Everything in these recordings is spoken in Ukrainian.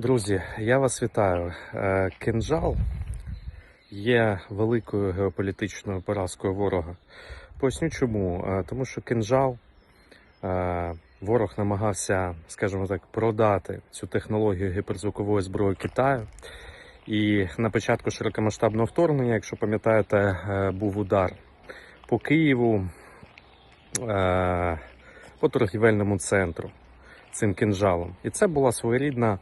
Друзі, я вас вітаю. Е, Кинжал є великою геополітичною поразкою ворога. Поясню чому. Е, Тому що кинжал е, ворог намагався, скажімо так, продати цю технологію гіперзвукової зброї Китаю. І на початку широкомасштабного вторгнення, якщо пам'ятаєте, був удар по Києву по торгівельному центру цим кинжалом. І це була своєрідна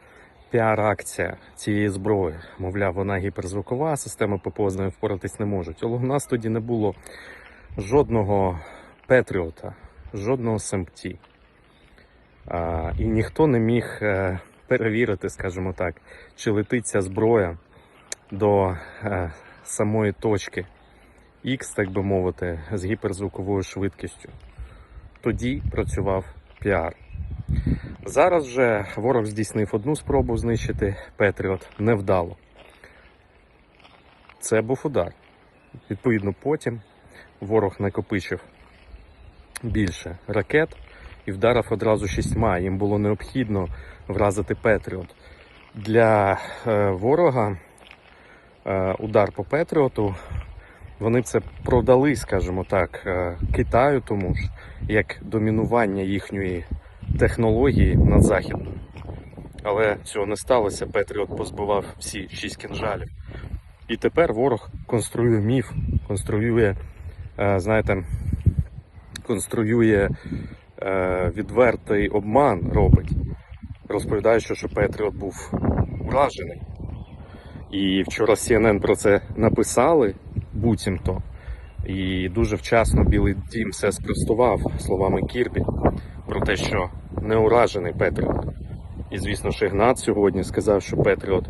піар-акція цієї зброї. Мовляв, вона гіперзвукова, система ППО з нею впоратись не можуть. Але у нас тоді не було жодного Петріота, жодного СМТ. І ніхто не міг е, перевірити, скажімо так, чи летить ця зброя до е, самої точки X, так би мовити, з гіперзвуковою швидкістю. Тоді працював піар. Зараз же ворог здійснив одну спробу знищити Петріот невдало. Це був удар. Відповідно, потім ворог накопичив більше ракет і вдарив одразу шістьма. Їм було необхідно вразити Петріот. Для е, ворога е, удар по Петріоту. Вони це продали, скажімо так, е, Китаю тому ж, як домінування їхньої технології над західною. Але цього не сталося. Петріот позбивав всі шість кінжалів. І тепер ворог конструює міф, конструює, е, знаєте, конструює е, відвертий обман робить, розповідаючи, що Петріот був уражений. І вчора CNN про це написали, буцімто. І дуже вчасно Білий Дім все спростував словами Кірбі про те, що не уражений Петріот. І, звісно ж, Ігнат сьогодні сказав, що Петріот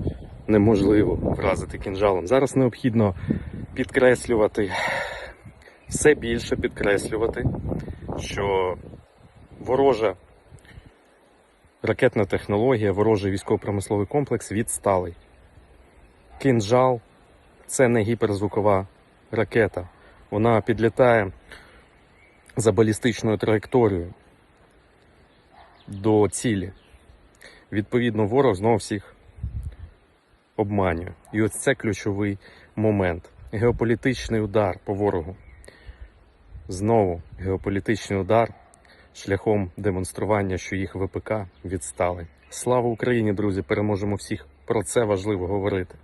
неможливо вразити кінжалом. Зараз необхідно підкреслювати, все більше підкреслювати, що ворожа ракетна технологія, ворожий військово-промисловий комплекс відсталий. Кінжал це не гіперзвукова ракета. Вона підлітає за балістичною траєкторією до цілі. Відповідно, ворог знову всіх обманює. І ось це ключовий момент. Геополітичний удар по ворогу. Знову геополітичний удар шляхом демонстрування, що їх ВПК відстали. Слава Україні, друзі! Переможемо всіх. Про це важливо говорити.